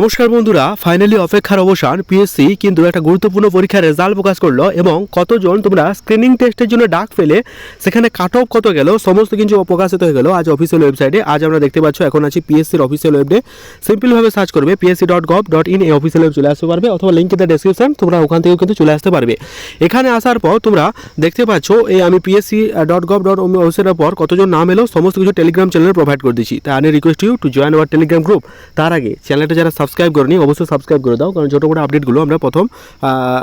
নমস্কার বন্ধুরা ফাইনালি অপেক্ষার অবসান পিএসসি কিন্তু একটা গুরুত্বপূর্ণ পরীক্ষার রেজাল্ট প্রকাশ করল এবং কতজন তোমরা স্ক্রিনিং টেস্টের জন্য ডাক পেলে, সেখানে কাট অফ কত গেল, সমস্ত কিছু প্রকাশিত হয়ে গেল আজ অফিসিয়াল ওয়েবসাইটে আজ আমরা দেখতে পাচ্ছ, এখন আছি পিএসসির অফিসিয়াল ওয়েবে সিম্পলভাবে সার্চ করবে PSC dot gov dot in এই অফিসিয়াল ওয়েব চলে আসতে পারবে, অথবা লিঙ্ক দ্য ডেসক্রিপশন তোমরা ওখান থেকেও কিন্তু চলে আসতে পারবে। এখানে আসার পর তোমরা দেখতে পাচ্ছ, এই আমি পিএসসি ডট গভ ডট ওয়েবসাইটের পর কতজন নাম এলো, সমস্ত কিছু টেলিগ্রাম চ্যানেলে প্রোভাইড করে দিচ্ছি। তাই আমি request you to join our Telegram group তার আগে চ্যানেলটা যারা সাবস্ক্রাইব করেনি অবশ্যই সাবস্ক্রাইব করে দাও, কারণ ছোটো বড়ো আপডেটগুলো আমরা প্রথম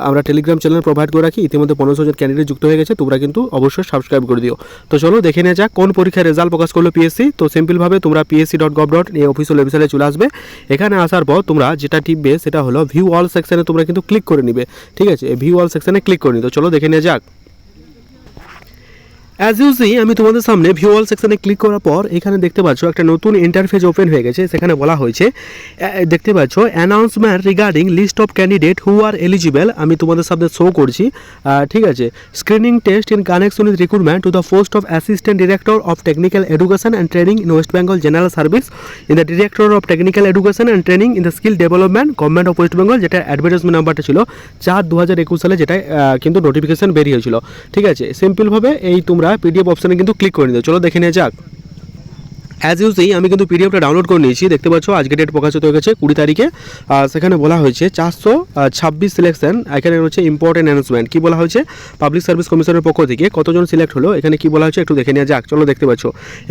আমরা টেলিগ্রাম চ্যানেল প্রোভাইড করে রাখি, ইতিমধ্যে পনেরোশো জন ক্যান্ডিডেট যুক্ত হয়ে গেছে, তোমরা কিন্তু অবশ্যই সাবস্ক্রাইব করে দিও। তো চলো দেখে নেওয়া যাক কোন পরীক্ষার রেজাল্ট প্রকাশ করল পিএসসি তো সিম্পলভাবে তোমরা পিএসসি ডট গভ ডট এই অফিসিয়াল ওয়েবসাইটে চলে আসবে। এখানে আসার পর তোমরা যেটা টিপবে সেটা হলো ভিউ অল সেকশানে তোমরা কিন্তু ক্লিক করে নিবে, ঠিক আছে? ভিউ অল সেকশানে ক্লিক করে নিতে চলো দেখে নেওয়া যাক। অ্যাজ ইউজি আমি তোমাদের সামনে ভিউয়াল সেকশনে ক্লিক করার পর এখানে দেখতে পাচ্ছ একটা নতুন ইন্টারফেস ওপেন হয়ে গেছে। সেখানে বলা হয়েছে দেখতে পাচ্ছ announcement regarding list of candidate who are eligible আমি তোমাদের সামনে শো করছি। ঠিক আছে। Screening test in connection with recruitment to the post of assistant director of technical education and training in West Bengal general service in the director of technical education and training in the skill development government of West Bengal যেটা advertisement নাম্বারটা ছিল, চার দু হাজার একুশ সালে যেটা কিন্তু নোটিফিকেশন বেরিয়েছিল। ঠিক আছে। সিম্পলভাবে এই তোমরা পিডিএফ অপশানে কিন্তু ক্লিক করে নিতে চলো দেখে নিয়ে যাক। অ্যাজ ইউজেই আমি কিন্তু পিডিএফটা ডাউনলোড করে নিয়েছি। দেখতে পাচ্ছ আজকে ডেট প্রকাশিত হয়ে গেছে কুড়ি তারিখে। সেখানে বলা হয়েছে, চারশো ছাব্বিশ সিলেকশন এখানে হচ্ছে ইম্পর্টেন্ট অ্যানাউন্সমেন্ট কী বলা হয়েছে? পাবলিক সার্ভিস কমিশনের পক্ষ থেকে কতজন সিলেক্ট হলো? এখানে কি বলা হয়েছে? একটু দেখে নেওয়া যাক। চলো দেখতে পাচ্ছ।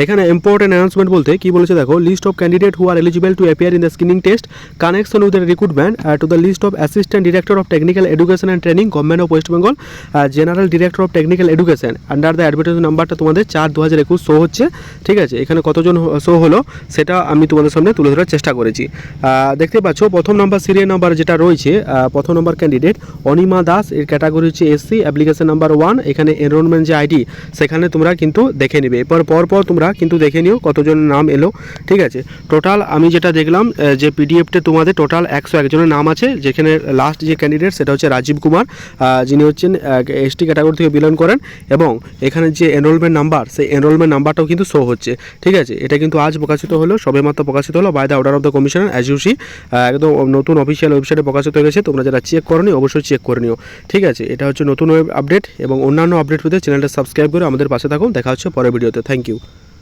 এখানে ইম্পর্টেন্ট অ্যানাউন্সমেন্ট বলতে কি বলেছে দেখো list of candidate who are eligible to appear in the screening test connection with recruitment to the list of assistant director of technical education and training government of West Bengal general director of technical education under the advertise নাম্বারটা তোমাদের চার দু হাজার একুশ show হচ্ছে। ঠিক আছে, এখানে কতজন শো হলো, সেটা আমি তোমাদের সামনে তুলে ধরার চেষ্টা করেছি। দেখতে পাচ্ছ, প্রথম নাম্বার সিরিয়াল নাম্বার যেটা রয়েছে প্রথম নাম্বার ক্যান্ডিডেট অনিমা দাস, এর ক্যাটাগরি হচ্ছে এসসি অ্যাপ্লিকেশন নাম্বার ওয়ান এখানে এনরোলমেন্ট যে আইডি সেখানে তোমরা কিন্তু দেখে নেবে। এরপর, পর পর তোমরা কিন্তু দেখে নিও কতজন নাম এলো, ঠিক আছে? টোটাল আমি যেটা দেখলাম যে পিডিএফটে তোমাদের টোটাল একশো একজনের নাম আছে, যেখানে লাস্ট যে ক্যান্ডিডেট সেটা হচ্ছে রাজীব কুমার যিনি হচ্ছেন এসটি ক্যাটাগরি থেকে বিলং করেন, এবং এখানে যে এনরোলমেন্ট নাম্বার সেই এনরোলমেন্ট নাম্বারটাও কিন্তু শো হচ্ছে, ঠিক আছে? এটা কিন্তু আজ প্রকাশিত হলো, সবেমাত্র প্রকাশিত হলো by the order of the commissioner as UC একদম নতুন অফিসিয়াল ওয়েবসাইটে প্রকাশিত হয়েছে তোমরা যারা চেক করনি অবশ্যই চেক করে নিও। ঠিক আছে, এটা হচ্ছে নতুন ওয়েব আপডেট এবং অন্যান্য আপডেট পেতে চ্যানেলটা সাবস্ক্রাইব করে আমাদের পাশে থাকুন। দেখা হচ্ছে পরের ভিডিওতে থ্যাংক ইউ